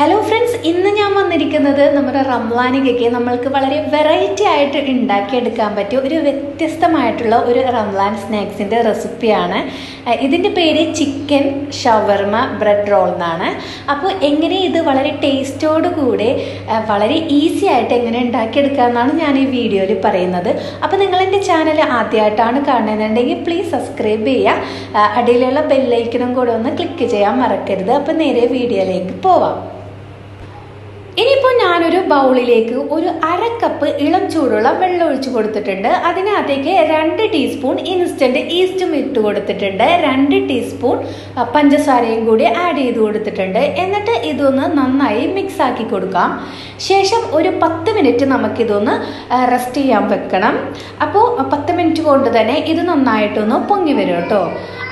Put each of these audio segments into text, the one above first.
Hello friends ഇന്ന് ഞാൻ വന്നിരിക്കുന്നത് നമ്മുടെ റംലാനികയ്ക്ക് നമ്മൾക്ക് വളരെ വെറൈറ്റി ആയിട്ട് ഉണ്ടാക്കിയെടുക്കാൻ പറ്റിയ ഒരു വ്യത്യസ്തമായിട്ടുള്ള ഒരു റംലാൻ സ്നാക്സിന്റെ റെസിപ്പിയാണ്. ഇതിന്റെ പേര് ചിക്കൻ ഷവർമ ബ്രെഡ് റോൾ എന്നാണ്. അപ്പോൾ എങ്ങനെ ഇത് വളരെ ടേസ്റ്റോട് കൂടെ വളരെ ഈസി ആയിട്ട് എങ്ങനെ ഉണ്ടാക്കിയെടുക്കുക എന്നാണ് ഞാൻ ഈ വീഡിയോയിൽ പറയുന്നത്. അപ്പോൾ നിങ്ങൾ എന്റെ ചാനൽ ആദ്യമായിട്ടാണ് കാണുന്നുണ്ടെങ്കിൽ പ്ലീസ് സബ്സ്ക്രൈബ് ചെയ്യുക. അടിയിലുള്ള ബെല്ലൈക്കനും കൂടെ ഒന്ന് ക്ലിക്ക് ചെയ്യാൻ മറക്കരുത്. അപ്പോൾ നേരെ വീഡിയോയിലേക്ക് പോവാം. ഇനിയിപ്പോൾ ഞാനൊരു ബൗളിലേക്ക് ഒരു അര കപ്പ് ഇളം ചൂടുള്ള വെള്ളം ഒഴിച്ച് കൊടുത്തിട്ടുണ്ട്. അതിനകത്തേക്ക് രണ്ട് ടീസ്പൂൺ ഇൻസ്റ്റന്റ് ഈസ്റ്റും ഇട്ട് കൊടുത്തിട്ടുണ്ട്. രണ്ട് ടീസ്പൂൺ പഞ്ചസാരയും കൂടി ആഡ് ചെയ്ത് കൊടുത്തിട്ടുണ്ട്. എന്നിട്ട് ഇതൊന്ന് നന്നായി മിക്സ് ആക്കി കൊടുക്കാം. ശേഷം ഒരു പത്ത് മിനിറ്റ് നമുക്കിതൊന്ന് റെസ്റ്റ് ചെയ്യാൻ വെക്കണം. അപ്പോൾ പത്ത് മിനിറ്റ് കൊണ്ട് തന്നെ ഇത് നന്നായിട്ടൊന്ന് പൊങ്ങി വരും കേട്ടോ.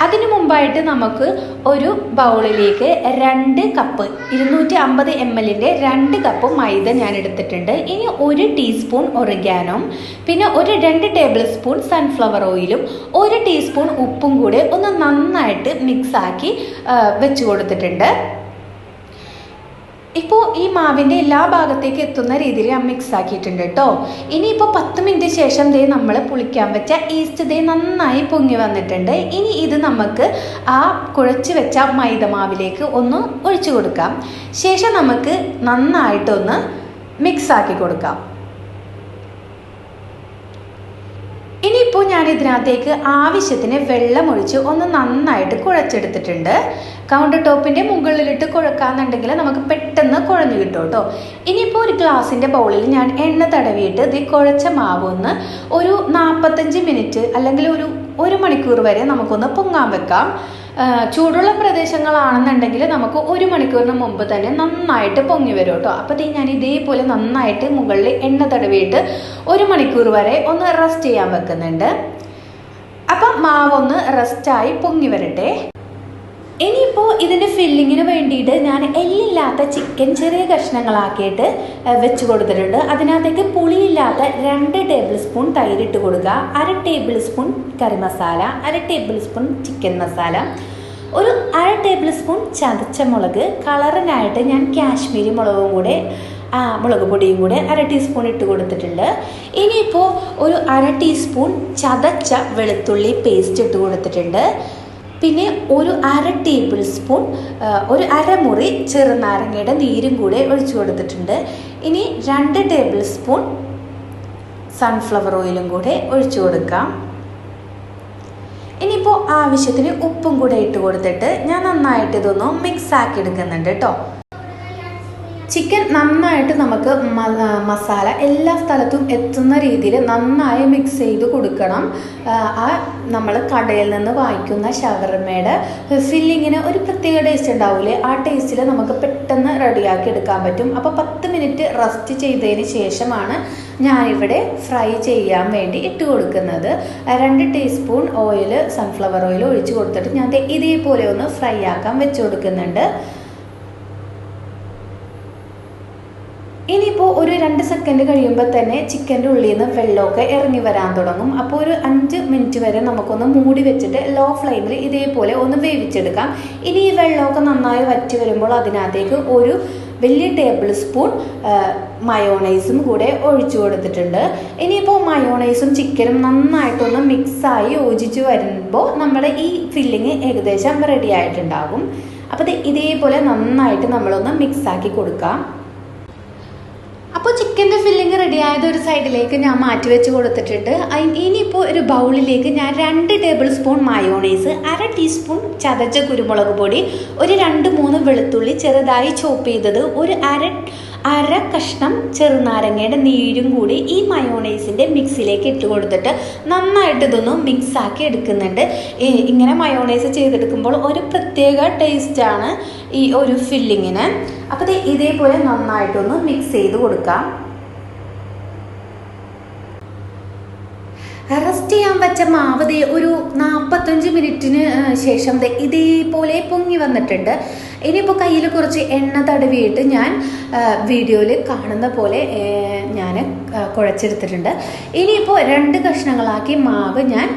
അതിനു മുമ്പായിട്ട് നമുക്ക് ഒരു ബൗളിലേക്ക് രണ്ട് കപ്പ് ഇരുന്നൂറ്റി അമ്പത് എം എല്ലിന്റെ രണ്ട് കപ്പ് മൈദ ഞാൻ എടുത്തിട്ടുണ്ട്. ഇനി ഒരു ടീസ്പൂൺ ഒറിഗാനോ പിന്നെ ഒരു രണ്ട് ടേബിൾ സ്പൂൺ സൺഫ്ലവർ ഓയിലും ഒരു ടീസ്പൂൺ ഉപ്പും കൂടെ ഒന്ന് നന്നായിട്ട് മിക്സാക്കി വെച്ച് കൊടുത്തിട്ടുണ്ട്. ഇപ്പോൾ ഈ മാവിന്റെ എല്ലാ ഭാഗത്തേക്ക് എത്തുന്ന രീതിയിൽ ഞാൻ മിക്സ് ആക്കിയിട്ടുണ്ട് കേട്ടോ ഇനിയിപ്പോൾ പത്ത് മിനിറ്റ് ശേഷം ദേ നമ്മൾ പുളിക്കാൻ വെച്ച ഈസ്റ്റ് ദേ നന്നായി പൊങ്ങി വന്നിട്ടുണ്ട്. ഇനി ഇത് നമുക്ക് ആ കുഴച്ച് വെച്ച മൈദ മാവിലേക്ക് ഒന്ന് ഒഴിച്ചു കൊടുക്കാം. ശേഷം നമുക്ക് നന്നായിട്ടൊന്ന് മിക്സ് ആക്കി കൊടുക്കാം. ഇനിയിപ്പോൾ ഞാൻ ഇതിനകത്തേക്ക് ആവശ്യത്തിന് വെള്ളം ഒഴിച്ച് ഒന്ന് നന്നായിട്ട് കുഴച്ചെടുത്തിട്ടുണ്ട്. കൗണ്ടർ ടോപ്പിന്റെ മുകളിലിട്ട് കുഴക്കാന്നുണ്ടെങ്കിൽ നമുക്ക് പെട്ടെന്ന് കുഴഞ്ഞു കിട്ടും കേട്ടോ. ഇനിയിപ്പോൾ ഒരു ഗ്ലാസിന്റെ ബൗളിൽ ഞാൻ എണ്ണ തടവിയിട്ട് ഇത് കുഴച്ച മാവ് ഒന്ന് ഒരു നാൽപ്പത്തഞ്ച് മിനിറ്റ് അല്ലെങ്കിൽ ഒരു ഒരു മണിക്കൂർ വരെ നമുക്കൊന്ന് പൊങ്ങാൻ വെക്കാം. ചൂടുള്ള പ്രദേശങ്ങളാണെന്നുണ്ടെങ്കിൽ നമുക്ക് ഒരു മണിക്കൂറിന് മുമ്പ് തന്നെ നന്നായിട്ട് പൊങ്ങി വരും കേട്ടോ. അപ്പോൾ ഞാൻ ഇതേപോലെ നന്നായിട്ട് മുകളിൽ എണ്ണ തടവിയിട്ട് ഒരു മണിക്കൂർ വരെ ഒന്ന് റെസ്റ്റ് ചെയ്യാൻ വെക്കുന്നുണ്ട്. അപ്പം മാവൊന്ന് റെസ്റ്റായി പൊങ്ങി വരട്ടെ. ഇനിയിപ്പോൾ ഇതിന്റെ ഫില്ലിങ്ങിന് വേണ്ടിയിട്ട് ഞാൻ എല്ലില്ലാത്ത ചിക്കൻ ചെറിയ കഷ്ണങ്ങളാക്കിയിട്ട് വെച്ച് കൊടുത്തിട്ടുണ്ട്. അതിനകത്തേക്ക് പുളിയില്ലാത്ത രണ്ട് ടേബിൾ സ്പൂൺ തൈരിട്ട് കൊടുക്കുക. അര ടേബിൾ സ്പൂൺ കറി മസാല അര ടേബിൾ സ്പൂൺ ചിക്കൻ മസാല. ഒരു അര ടേബിൾ സ്പൂൺ ചതച്ച മുളക് കളറിനായിട്ട് ഞാൻ കാശ്മീരി മുളകും കൂടെ ആ, മുളക് പൊടിയും കൂടെ അര ടീസ്പൂൺ ഇട്ട് കൊടുത്തിട്ടുണ്ട്. ഇനിയിപ്പോൾ ഒരു അര ടീസ്പൂൺ ചതച്ച വെളുത്തുള്ളി പേസ്റ്റ് ഇട്ട് കൊടുത്തിട്ടുണ്ട്. പിന്നെ ഒരു അര ടേബിൾ സ്പൂൺ ഒരു അരമുറി ചെറുനാരങ്ങയുടെ നീരും കൂടെ ഒഴിച്ചു കൊടുത്തിട്ടുണ്ട്. ഇനി രണ്ട് ടേബിൾ സ്പൂൺ സൺഫ്ലവർ ഓയിലും കൂടെ ഒഴിച്ചു കൊടുക്കാം. ഇനിയിപ്പോൾ ആവശ്യത്തിന് ഉപ്പും കൂടെ ഇട്ട് കൊടുത്തിട്ട് ഞാൻ നന്നായിട്ട് ഇതൊന്ന് മിക്സ് ആക്കി എടുക്കുന്നുണ്ട് കേട്ടോ ചിക്കൻ നന്നായിട്ട് നമുക്ക് മസാല എല്ലാ സ്ഥലത്തും എത്തുന്ന രീതിയിൽ നന്നായി മിക്സ് ചെയ്ത് കൊടുക്കണം. ആ, നമ്മൾ കടയിൽ നിന്ന് വാങ്ങിക്കുന്ന ഷവർമയുടെ ഫില്ലിങ്ങിന് ഒരു പ്രത്യേക ടേസ്റ്റ് ഉണ്ടാവില്ലേ ആ ടേസ്റ്റിൽ നമുക്ക് പെട്ടെന്ന് റെഡിയാക്കി എടുക്കാൻ പറ്റും. അപ്പോൾ പത്ത് മിനിറ്റ് റസ്റ്റ് ചെയ്തതിന് ശേഷമാണ് ഞാനിവിടെ ഫ്രൈ ചെയ്യാൻ വേണ്ടി ഇട്ട് കൊടുക്കുന്നത്. രണ്ട് ടീസ്പൂൺ ഓയിൽ സൺഫ്ലവർ ഓയിൽ ഒഴിച്ച് കൊടുത്തിട്ട് ഞാൻ ഇതേപോലെ ഒന്ന് ഫ്രൈ ആക്കാൻ വെച്ച് കൊടുക്കുന്നുണ്ട് ഇനിയിപ്പോൾ ഒരു രണ്ട് സെക്കൻഡ് കഴിയുമ്പോൾ തന്നെ ചിക്കന്റെ ഉള്ളിൽ നിന്ന് വെള്ളമൊക്കെ ഇറങ്ങി വരാൻ തുടങ്ങും. അപ്പോൾ ഒരു അഞ്ച് മിനിറ്റ് വരെ നമുക്കൊന്ന് മൂടി വെച്ചിട്ട് ലോ ഫ്ലെയിമിൽ ഇതേപോലെ ഒന്ന് വേവിച്ചെടുക്കാം. ഇനി ഈ വെള്ളമൊക്കെ നന്നായി വറ്റി വരുമ്പോൾ അതിനകത്തേക്ക് ഒരു വലിയ ടേബിൾ സ്പൂൺ മയോണൈസും കൂടെ ഒഴിച്ചു കൊടുത്തിട്ടുണ്ട്. ഇനിയിപ്പോൾ മയോണൈസും ചിക്കനും നന്നായിട്ടൊന്ന് മിക്സായി യോജിച്ച് വരുമ്പോൾ നമ്മുടെ ഈ ഫില്ലിങ് ഏകദേശം റെഡി ആയിട്ടുണ്ടാകും. അപ്പോൾ ഇതേപോലെ നന്നായിട്ട് നമ്മളൊന്ന് മിക്സാക്കി കൊടുക്കാം. അപ്പോൾ ചിക്കന്റെ ഫില്ലിങ് റെഡി ആയത് ഒരു സൈഡിലേക്ക് ഞാൻ മാറ്റി വെച്ച് കൊടുത്തിട്ടുണ്ട് ഇനിയിപ്പോൾ ഒരു ബൗളിലേക്ക് ഞാൻ രണ്ട് ടേബിൾ സ്പൂൺ മയോണൈസ് അര ടീസ്പൂൺ ചതച്ച കുരുമുളക് പൊടി ഒരു രണ്ട് മൂന്ന് വെളുത്തുള്ളി ചെറുതായി ചോപ്പ് ചെയ്തത് ഒരു അര അര കഷ്ണം ചെറുനാരങ്ങയുടെ നീരും കൂടി ഈ മയോണൈസിന്റെ മിക്സിലേക്ക് ഇട്ട് കൊടുത്തിട്ട് നന്നായിട്ട് ഇതൊന്ന് മിക്സാക്കി എടുക്കുന്നുണ്ട്. ഇങ്ങനെ മയോണൈസ് ചെയ്തെടുക്കുമ്പോൾ ഒരു പ്രത്യേക ടേസ്റ്റാണ് ഈ ഒരു ഫില്ലിങ്ങിന് അപ്പോൾ ഇതേപോലെ നന്നായിട്ടൊന്ന് മിക്സ് ചെയ്ത് കൊടുക്കാം. റെസ്റ്റ് ചെയ്യാൻ വെച്ച മാവ് ഒരു നാൽപ്പത്തഞ്ച് മിനിറ്റിന് ശേഷം ഇതേപോലെ പൊങ്ങി വന്നിട്ടുണ്ട്. ഇനിയിപ്പോൾ കയ്യിൽ കുറച്ച് എണ്ണ തടവിയിട്ട് ഞാൻ വീഡിയോയിൽ കാണുന്ന പോലെ ഞാൻ കുഴച്ചെടുത്തിട്ടുണ്ട്. ഇനിയിപ്പോൾ രണ്ട് കഷ്ണങ്ങളാക്കി മാവ് ഞാൻ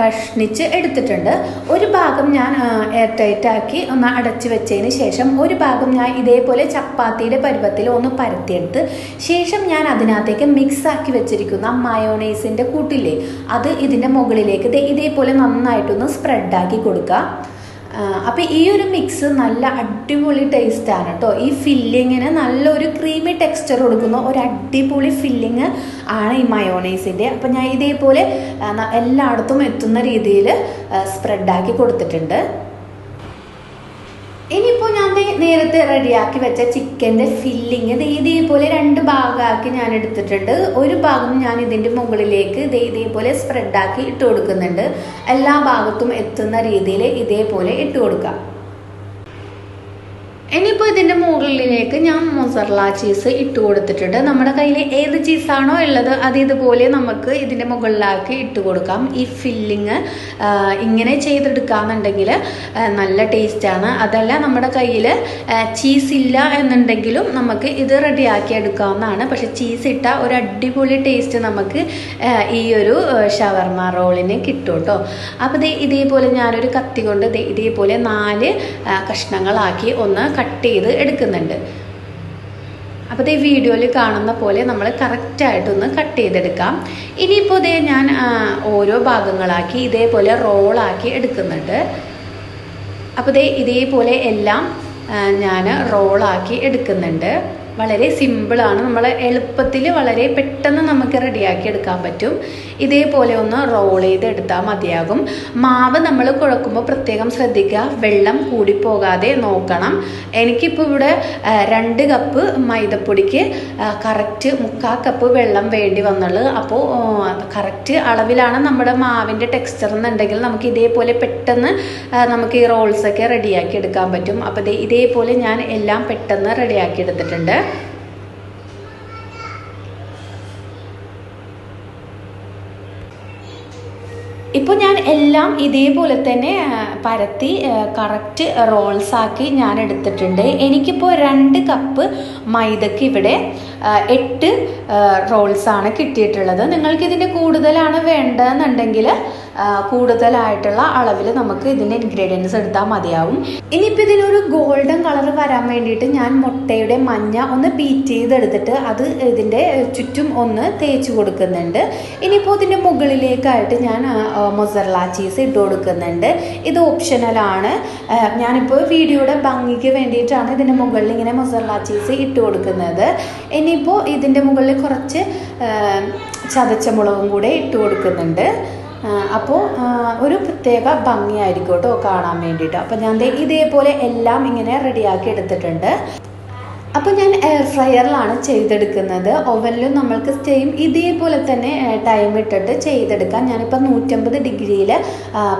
കഷ്ണിച്ച് എടുത്തിട്ടുണ്ട്. ഒരു ഭാഗം ഞാൻ എയർ ടൈറ്റാക്കി ഒന്ന് അടച്ചു വെച്ചതിന് ശേഷം ഒരു ഭാഗം ഞാൻ ഇതേപോലെ ചപ്പാത്തിയുടെ പരുവത്തിൽ ഒന്ന് പരത്തിയെടുത്ത് ശേഷം ഞാൻ അതിനകത്തേക്ക് മിക്സ് ആക്കി വെച്ചിരിക്കുന്ന മയോണൈസിന്റെ കൂട്ടില്ലേ അത് ഇതിന്റെ മുകളിലേക്ക് ഇതേപോലെ നന്നായിട്ടൊന്ന് സ്പ്രെഡാക്കി കൊടുക്കുക അപ്പോൾ ഈ ഒരു മിക്സ് നല്ല അടിപൊളി ടേസ്റ്റാണ് കേട്ടോ ഈ ഫില്ലിങ്ങിന് നല്ലൊരു ക്രീമി ടെക്സ്ചർ കൊടുക്കുന്ന ഒരു അടിപൊളി ഫില്ലിങ് ആണ് ഈ മയോണൈസിന്റെ അപ്പോൾ ഞാൻ ഇതേപോലെ എല്ലായിടത്തും എത്തുന്ന രീതിയിൽ സ്പ്രെഡാക്കി കൊടുത്തിട്ടുണ്ട്. നേരത്തെ റെഡിയാക്കി വെച്ച ചിക്കന്റെ ഫില്ലിങ് ഇത് ഇതേപോലെ രണ്ട് ഭാഗമാക്കി ഞാൻ എടുത്തിട്ടുണ്ട്. ഒരു ഭാഗം ഞാൻ ഇതിന്റെ മുകളിലേക്ക് ഇത് ഇതേപോലെ സ്പ്രെഡാക്കി ഇട്ട് കൊടുക്കുന്നുണ്ട്. എല്ലാ ഭാഗത്തും എത്തുന്ന രീതിയിൽ ഇതേപോലെ ഇട്ട് കൊടുക്കാം. ഇനിയിപ്പോൾ ഇതിന്റെ മുകളിലേക്ക് ഞാൻ മൊസറല ചീസ് ഇട്ട് കൊടുത്തിട്ടുണ്ട്. നമ്മുടെ കയ്യിൽ ഏത് ചീസാണോ ഉള്ളത് അത് ഇതുപോലെ നമുക്ക് ഇതിന്റെ മുകളിലാക്കി ഇട്ട് കൊടുക്കാം. ഈ ഫില്ലിങ് ഇങ്ങനെ ചെയ്തെടുക്കാന്നുണ്ടെങ്കിൽ നല്ല ടേസ്റ്റാണ് അതല്ല നമ്മുടെ കയ്യിൽ ചീസ് ഇല്ല എന്നുണ്ടെങ്കിലും നമുക്ക് ഇത് റെഡിയാക്കി എടുക്കാവുന്നതാണ്. പക്ഷെ ചീസ് ഇട്ട ഒരു അടിപൊളി ടേസ്റ്റ് നമുക്ക് ഈ ഒരു ഷവർമ റോളിന് കിട്ടും കേട്ടോ. അപ്പോൾ ഇതേപോലെ ഞാനൊരു കത്തി കൊണ്ട് ഇതേപോലെ നാല് കഷ്ണങ്ങളാക്കി ഒന്ന് കട്ട് ചെയ്ത് എടുക്കുന്നുണ്ട്. അപ്പോൾ ഈ വീഡിയോയിൽ കാണുന്ന പോലെ നമ്മൾ കറക്റ്റായിട്ടൊന്ന് കട്ട് ചെയ്തെടുക്കാം. ഇനിയിപ്പോൾ ഇതേ ഞാൻ ഓരോ ഭാഗങ്ങളാക്കി ഇതേപോലെ റോളാക്കി എടുക്കുന്നുണ്ട്. അപ്പോൾ ഇതേ ഇതേപോലെ എല്ലാം ഞാൻ റോളാക്കി എടുക്കുന്നുണ്ട്. വളരെ സിമ്പിളാണ് നമ്മൾ എളുപ്പത്തിൽ വളരെ പെട്ടെന്ന് നമുക്ക് റെഡിയാക്കി എടുക്കാൻ പറ്റും. ഇതേപോലെ ഒന്ന് റോൾ ചെയ്ത് എടുത്താൽ മതിയാകും. മാവ് നമ്മൾ കുഴക്കുമ്പോൾ പ്രത്യേകം ശ്രദ്ധിക്കുക. വെള്ളം കൂടിപ്പോകാതെ നോക്കണം. എനിക്കിപ്പോൾ ഇവിടെ രണ്ട് കപ്പ് മൈദപ്പൊടിക്ക് കറക്റ്റ് മുക്കാൽ കപ്പ് വെള്ളം വേണ്ടി വന്നുള്ളൂ. അപ്പോൾ കറക്റ്റ് അളവിലാണ് നമ്മുടെ മാവിന്റെ ടെക്സ്ചർ എന്നുണ്ടെങ്കിൽ നമുക്ക് ഇതേപോലെ പെട്ടെന്ന് നമുക്ക് ഈ റോൾസൊക്കെ റെഡിയാക്കി എടുക്കാൻ പറ്റും. അപ്പോൾ ഇതേപോലെ ഞാൻ എല്ലാം പെട്ടെന്ന് റെഡിയാക്കി എടുത്തിട്ടുണ്ട്. ഇപ്പോൾ ഞാൻ എല്ലാം ഇതേപോലെ തന്നെ പരത്തി കറക്റ്റ് റോൾസാക്കി ഞാൻ എടുത്തിട്ടുണ്ട്. എനിക്കിപ്പോൾ രണ്ട് കപ്പ് മൈദക്ക് ഇവിടെ എട്ട് റോൾസാണ് കിട്ടിയിട്ടുള്ളത്. നിങ്ങൾക്ക് ഇതിന്റെ കൂടുതലാണ് വേണ്ടതെന്നുണ്ടെങ്കിൽ കൂടുതലായിട്ടുള്ള അളവിൽ നമുക്ക് ഇതിന്റെ ഇൻഗ്രീഡിയൻസ് എടുത്താൽ മതിയാവും. ഇനിയിപ്പോൾ ഇതിനൊരു ഗോൾഡൻ കളർ വരാൻ വേണ്ടിയിട്ട് ഞാൻ മുട്ടയുടെ മഞ്ഞ ഒന്ന് ബീറ്റ് ചെയ്തെടുത്തിട്ട് അത് ഇതിന്റെ ചുറ്റും ഒന്ന് തേച്ച് കൊടുക്കുന്നുണ്ട്. ഇനിയിപ്പോൾ ഇതിന്റെ മുകളിലേക്കായിട്ട് ഞാൻ മൊസറല ചീസ് ഇട്ട് കൊടുക്കുന്നുണ്ട്. ഇത് ഓപ്ഷണലാണ് ഞാനിപ്പോൾ വീഡിയോയുടെ ഭംഗിക്ക് വേണ്ടിയിട്ടാണ് ഇതിന്റെ മുകളിൽ ഇങ്ങനെ മൊസറല ചീസ് ഇട്ട് കൊടുക്കുന്നത്. ഇനിയിപ്പോൾ ഇതിന്റെ മുകളിൽ കുറച്ച് ചതച്ച മുളകും കൂടെ ഇട്ട് കൊടുക്കുന്നുണ്ട്. അപ്പോൾ ഒരു പ്രത്യേക ഭംഗിയായിരിക്കും കേട്ടോ കാണാൻ വേണ്ടിയിട്ട്. അപ്പോൾ ഞാൻ ഇതേപോലെ എല്ലാം ഇങ്ങനെ റെഡിയാക്കി എടുത്തിട്ടുണ്ട്. അപ്പോൾ ഞാൻ എയർ ഫ്രയറിലാണ് ചെയ്തെടുക്കുന്നത്. ഓവനിലും നമ്മൾക്ക് സെയിം ഇതേപോലെ തന്നെ ടൈം ഇട്ടിട്ട് ചെയ്തെടുക്കാം. ഞാനിപ്പോൾ നൂറ്റമ്പത് ഡിഗ്രിയിൽ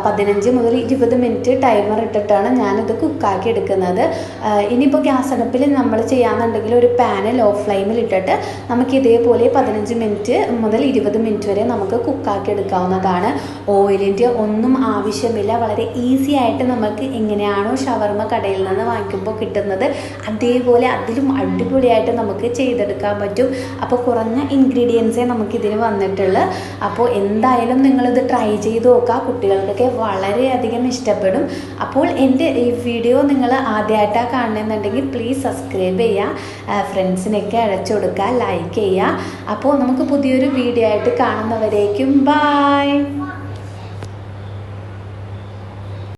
പതിനഞ്ച് മുതൽ ഇരുപത് മിനിറ്റ് ടൈമർ ഇട്ടിട്ടാണ് ഞാനിത് കുക്കാക്കി എടുക്കുന്നത്. ഇനിയിപ്പോൾ ഗ്യാസ് അടുപ്പിൽ നമ്മൾ ചെയ്യാന്നുണ്ടെങ്കിൽ ഒരു പാന് ലോ ഫ്ലെയിമിൽ ഇട്ടിട്ട് നമുക്ക് ഇതേപോലെ പതിനഞ്ച് മിനിറ്റ് മുതൽ ഇരുപത് മിനിറ്റ് വരെ നമുക്ക് കുക്കാക്കി എടുക്കാവുന്നതാണ്. ഓയിലിന്റെ ഒന്നും ആവശ്യമില്ല. വളരെ ഈസി ആയിട്ട് നമുക്ക് എങ്ങനെയാണോ ഷവർമ കടയിൽ നിന്ന് വാങ്ങിക്കുമ്പോൾ കിട്ടുന്നത് അതേപോലെ അതിലും അടിപൊളിയായിട്ട് നമുക്ക് ചെയ്തെടുക്കാൻ പറ്റും. അപ്പോൾ കുറഞ്ഞ ഇൻഗ്രീഡിയൻസേ നമുക്കിതിന് വന്നിട്ടുള്ളൂ. അപ്പോൾ എന്തായാലും നിങ്ങളിത് ട്രൈ ചെയ്ത് നോക്കുക കുട്ടികൾക്കൊക്കെ വളരെയധികം ഇഷ്ടപ്പെടും. അപ്പോൾ എന്റെ ഈ വീഡിയോ നിങ്ങൾ ആദ്യമായിട്ടാണ് കാണുന്നുണ്ടെങ്കിൽ പ്ലീസ് സബ്സ്ക്രൈബ് ചെയ്യുക ഫ്രണ്ട്സിനൊക്കെ അഴച്ചു കൊടുക്കുക ലൈക്ക് ചെയ്യുക അപ്പോൾ നമുക്ക് പുതിയൊരു വീഡിയോ ആയിട്ട് കാണുന്നവരേക്കും ബായ്